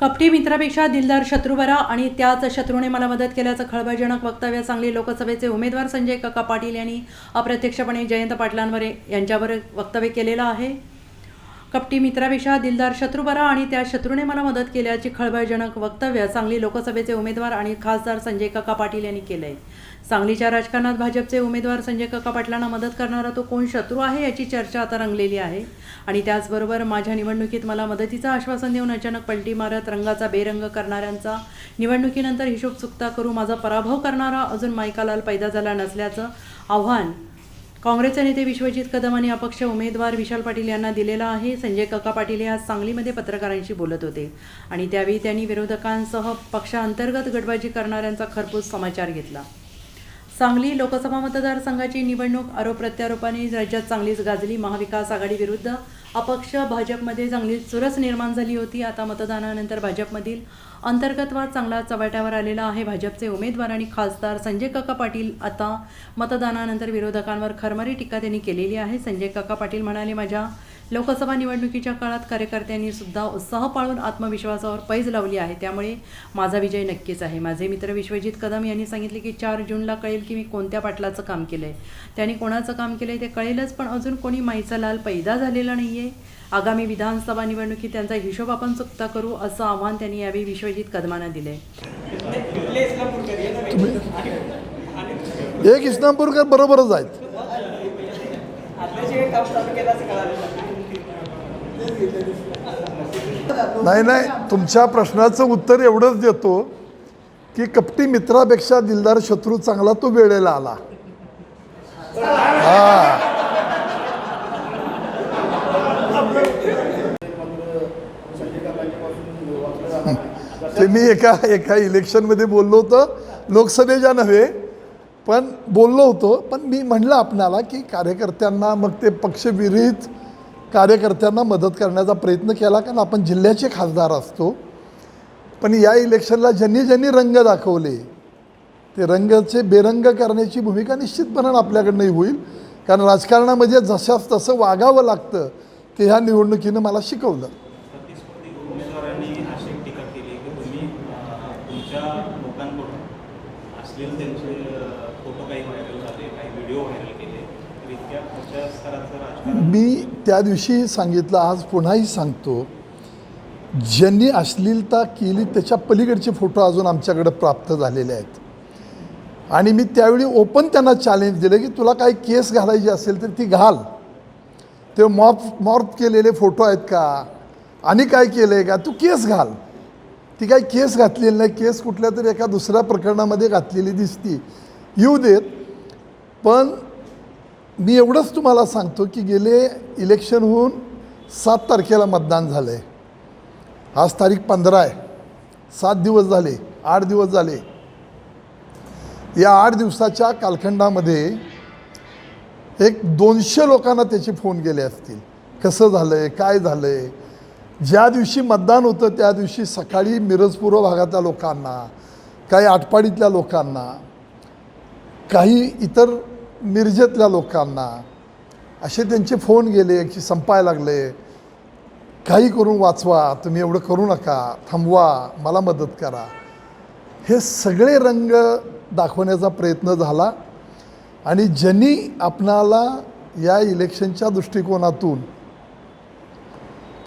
कपटी मित्रापेक्षा दिलदार शत्रू बरा आणि त्याच शत्रूने मला मदत केल्याचं खळबळजनक वक्तव्य सांगली लोकसभेचे उमेदवार संजय काका पाटील यांनी अप्रत्यक्षपणे जयंत पाटलांवर यांच्यावर वक्तव्य केलेलं आहे. कपटी मित्रापेक्षा दिलदार शत्रू बरा आणि त्या शत्रूने मला मदत केल्याची खळबळजनक वक्तव्य सांगली लोकसभेचे उमेदवार आणि खासदार संजय काका पाटील यांनी केलं आहे सांगलीच्या राजकारणात भाजपचे उमेदवार संजय काका पाटलांना मदत करणारा तो कोण शत्रू आहे याची चर्चा आता रंगलेली आहे. आणि त्याचबरोबर माझ्या निवडणुकीत मला मदतीचं आश्वासन देऊन अचानक पलटी मारत रंगाचा बेरंग करणाऱ्यांचा निवडणुकीनंतर हिशोब चुकता करू माझा पराभव करणारा अजून मायकालाल पैदा झाला नसल्याचं आव्हान काँग्रेसचे नेते विश्वजित कदम आणि अपक्ष उमेदवार विशाल पाटील यांना दिलेला आहे. संजय काका पाटील हे आज सांगलीमध्ये पत्रकारांशी बोलत होते. आणि त्यावेळी त्यांनी विरोधकांसह पक्षांतर्गत गटबाजी करणाऱ्यांचा खरपूस समाचार घेतला. सांगली लोकसभा मतदारसंघाची निवडणूक आरोप प्रत्यारोपाने राज्यात चांगलीच गाजली. महाविकास आघाडी विरुद्ध अपक्ष भाजपमध्ये चांगली चुरस निर्माण झाली होती. आता मतदानानंतर भाजपमधील अंतर्गत वाद चांगला चव्हाट्यावर आलेला आहे. भाजपचे उमेदवार आणि खासदार संजय काका पाटील आता मतदानानंतर विरोधकांवर खरमरी टीका त्यांनी केलेली आहे. संजय काका पाटील म्हणाले माझ्या लोकसभा निवडणुकीच्या काळात कार्यकर्त्यांनी सुद्धा उत्साह पाळून आत्मविश्वासावर पैज लावली आहे. त्यामुळे माझा विजय नक्कीच आहे. माझे मित्र विश्वजित कदम यांनी सांगितले की चार जूनला कळेल की मी कोणत्या पाटलाचं काम केलं आहे त्यांनी कोणाचं काम केलं आहे ते कळेलच पण अजून कोणी माईचा लाल पैदा झालेला नाही आहे आगामी विधानसभा निवडणुकीत त्यांचा हिशोब आपण चुकता करू असं आव्हान त्यांनी यावेळी विश्वजित कदमांना दिले एक इस्लामपूरकर बरोबरच आहेत. नाही नाही तुमच्या प्रश्नाचं उत्तर एवढंच देतो की कपटी मित्रापेक्षा दिलदार शत्रू चांगला तो वेळेला आला. हा. ते मी एका एका इलेक्शनमध्ये बोललो होतं. लोकसभेच्या नव्हे पण बोललो होतो. पण मी म्हणलं आपणाला की कार्यकर्त्यांना मग ते पक्षविरहित कार्यकर्त्यांना मदत करण्याचा प्रयत्न केला कारण आपण जिल्ह्याचे खासदार असतो. पण या इलेक्शनला ज्यांनी ज्यांनी रंग दाखवले ते रंगाचे बेरंग करण्याची भूमिका निश्चितपणे आपल्याकडनंही होईल. कारण राजकारणामध्ये जशास तसं वागावं लागतं ते ह्या निवडणुकीनं मला शिकवलं प्रतिस्पर्धी उमेदवारांनी अशी एक टीका केली की तुम्ही अं, तुमच्या लोकांकडून असलेले त्यांचे फोटो काही व्हायरल झाले काही व्हिडिओ व्हायरल केले तर इतक्या पुढच्या स्तराचं राजकारण मी त्या दिवशी सांगितलं आज पुन्हाही सांगतो ज्यांनी अश्लीलता केली त्याच्या पलीकडचे फोटो अजून आमच्याकडे प्राप्त झालेले आहेत. आणि मी त्यावेळी ओपन त्यांना चॅलेंज दिलं की तुला काही केस घालायची असेल तर ती घाल. ते मॉर्फ मॉर्फ केलेले फोटो आहेत का? आणि काय केलं आहे का? तू केस घाल. ती काही केस घातलेली नाही. केस कुठल्या तरी एका दुसऱ्या प्रकरणामध्ये घातलेली दिसती. येऊ देत पण मी एवढंच तुम्हाला सांगतो की गेले इलेक्शन होऊन सात तारखेला मतदान झालं आहे आज तारीख पंधरा आहे. सात दिवस झाले आठ दिवस झाले. या आठ दिवसाच्या कालखंडामध्ये एक दोनशे लोकांना त्याचे फोन गेले असतील. कसं झालं आहे काय झालं आहे ज्या दिवशी मतदान होतं त्या दिवशी सकाळी मिरजपूर्व भागातल्या लोकांना काही आटपाडीतल्या लोकांना काही इतर मिरजेतल्या लोकांना असे त्यांचे फोन गेले की संपायला लागले काही करून वाचवा तुम्ही एवढं करू नका थांबवा मला मदत करा. हे सगळे रंग दाखवण्याचा प्रयत्न झाला आणि ज्यांनी आपणाला या इलेक्शनच्या दृष्टिकोनातून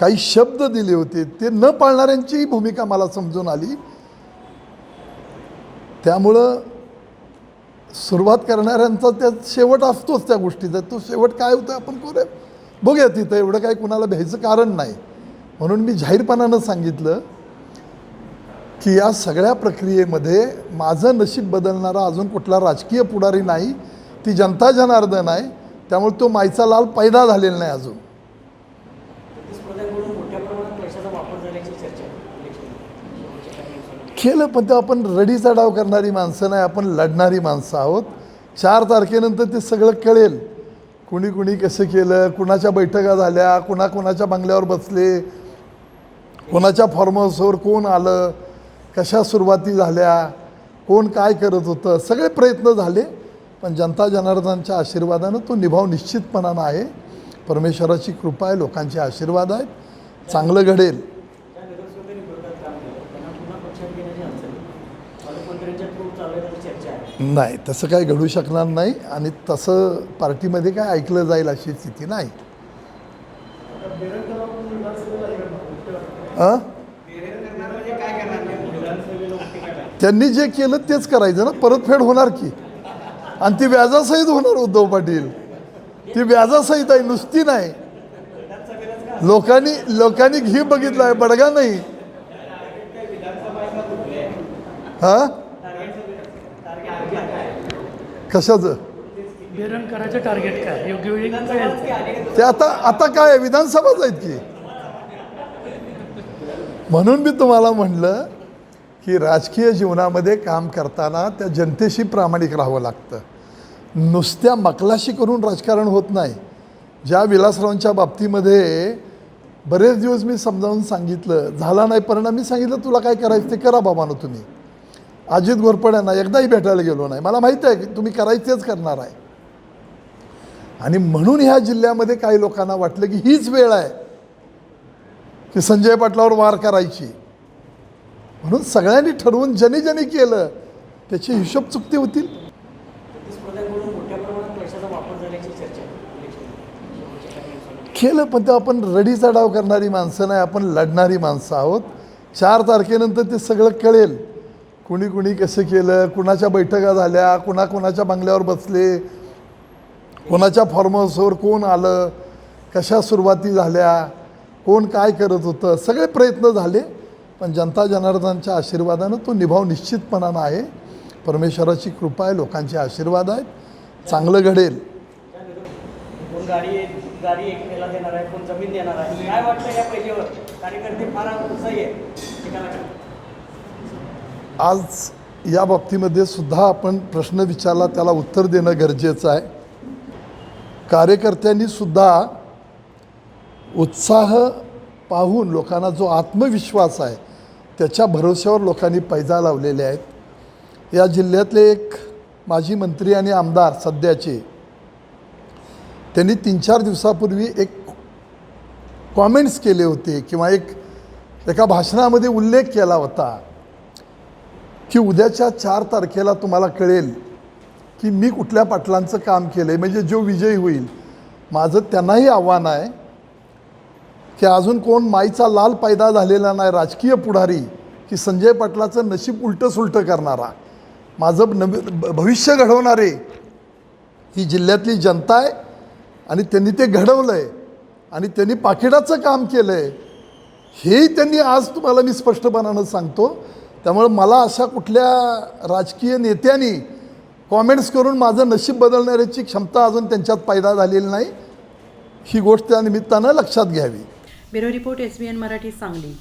काही शब्द दिले होते ते न पाळणाऱ्यांचीही भूमिका मला समजून आली. त्यामुळं सुरुवात करणाऱ्यांचा त्यात शेवट असतोच त्या गोष्टीचा. तो शेवट काय होतं आपण करूया बघूया तिथं एवढं काही कुणाला भ्यायचं कारण नाही. म्हणून मी जाहीरपणानं सांगितलं की या सगळ्या प्रक्रियेमध्ये माझं नशीब बदलणारा अजून कुठला राजकीय पुढारी नाही ती जनता जनार्दन आहे त्यामुळे तो मायचा लाल पैदा झालेला नाही अजून. केलं पण ते आपण रडीचा डाव करणारी माणसं नाही आपण लढणारी माणसं आहोत. चार तारखेनंतर ते सगळं कळेल. कुणी कुणी कसं केलं कुणाच्या बैठका झाल्या कुणा कुणाच्या बंगल्यावर बसले कोणाच्या फॉर्महाऊसवर कोण आलं कशा सुरुवाती झाल्या कोण काय करत होतं सगळे प्रयत्न झाले पण जनता जनार्दनाच्या आशीर्वादानं तो निभाव निश्चितपणानं आहे. परमेश्वराची कृपा आहे लोकांचे आशीर्वाद आहेत. चांगलं घडेल त्या नगरसेवकांनी विरोधात काम केलं नाही तसं काय घडू शकणार नाही आणि तसं पार्टीमध्ये काय ऐकलं जाईल अशी स्थिती नाही. त्यांनी जे केलं तेच करायचं ना परतफेड होणार की? आणि ती व्याजासहित होणार उद्धव पाटील. ती व्याजासहित आहे नुसती नाही. लोकांनी लोकांनी घी बघितला आहे बडगा नाही. हा? कशाचं? बेरंग करायचं टार्गेट काय? योग्य वेळी कळेल ते आता आता काय आहे, विधानसभाच आहेत की. म्हणून मी तुम्हाला म्हणलं की राजकीय जीवनामध्ये काम करताना त्या जनतेशी प्रामाणिक राहावं लागतं. नुसत्या मकलाशी करून राजकारण होत नाही. ज्या विलासरावांच्या बाबतीमध्ये बरेच दिवस मी समजावून सांगितलं. झाला नाही परिणाम मी सांगितलं तुला काय करायचं? ते करा बाबानो तुम्ही. अजित घोरपड्यांना एकदाही भेटायला गेलो नाही. मला माहीत आहे की तुम्ही करायचेच करणार आहे. आणि म्हणून ह्या जिल्ह्यामध्ये काही लोकांना वाटलं की हीच वेळ आहे की संजय पाटलावर वार करायची. म्हणून सगळ्यांनी ठरवून ज्यांनी ज्यांनी केलं त्याचे हिशोब चुकते होतील. केलं पण ते आपण रडीचा डाव करणारी माणसं नाही आपण लढणारी माणसं आहोत. चार तारखेनंतर ते सगळं कळेल. कुणी कुणी कसं केलं कुणाच्या बैठका झाल्या कुणा कुणाच्या बंगल्यावर बसले कोणाच्या फार्म हाऊसवर कोण आलं कशा सुरुवाती झाल्या कोण काय करत होतं सगळे प्रयत्न झाले पण जनता जनार्दनच्या आशीर्वादानं तो निभाव निश्चितपणानं आहे. परमेश्वराची कृपा आहे लोकांचे आशीर्वाद आहेत. चांगलं घडेल. गाडी गाडी देणार आहे कोण जमीन देणार आहे? काय वाटतं या कार्यकर्ते फार उत्साही आहे आज या बाबतीमध्ये सुद्धा आपण प्रश्न विचारला त्याला उत्तर देणं गरजेचं आहे. कार्यकर्त्यांनी सुद्धा उत्साह पाहून लोकांना जो आत्मविश्वास आहे त्याच्या भरोश्यावर लोकांनी पैजा लावलेले आहेत. या जिल्ह्यातले एक माजी मंत्री आणि आमदार सध्याचे त्यांनी तीन चार दिवसापूर्वी एक कॉमेंट्स केले होते किंवा एक एका भाषणामध्ये उल्लेख केला होता. की उद्याच्या चार तारखेला तुम्हाला कळेल की मी कुठल्या पाटलांचं काम केलं आहे म्हणजे जो विजयी होईल माझं त्यांनाही आव्हान आहे की अजून कोण माईचा लाल पायदा झालेला नाही राजकीय पुढारी की संजय पाटलाचं नशीब उलटं सुलटं करणारा. माझं नवी भविष्य घडवणारे ही जिल्ह्यातली जनता आहे आणि त्यांनी ते घडवलं आहे आणि त्यांनी पाकिटाचं काम केलं आहे हेही त्यांनी आज तुम्हाला मी स्पष्टपणानं सांगतो. त्यामुळं मला अशा कुठल्या राजकीय नेत्यांनी कॉमेंट्स करून माझं नशीब बदलण्याची क्षमता अजून त्यांच्यात पैदा झालेली नाही. ही गोष्ट त्या निमित्तानं लक्षात घ्यावी. Bureau report S B N Marathi Sangli.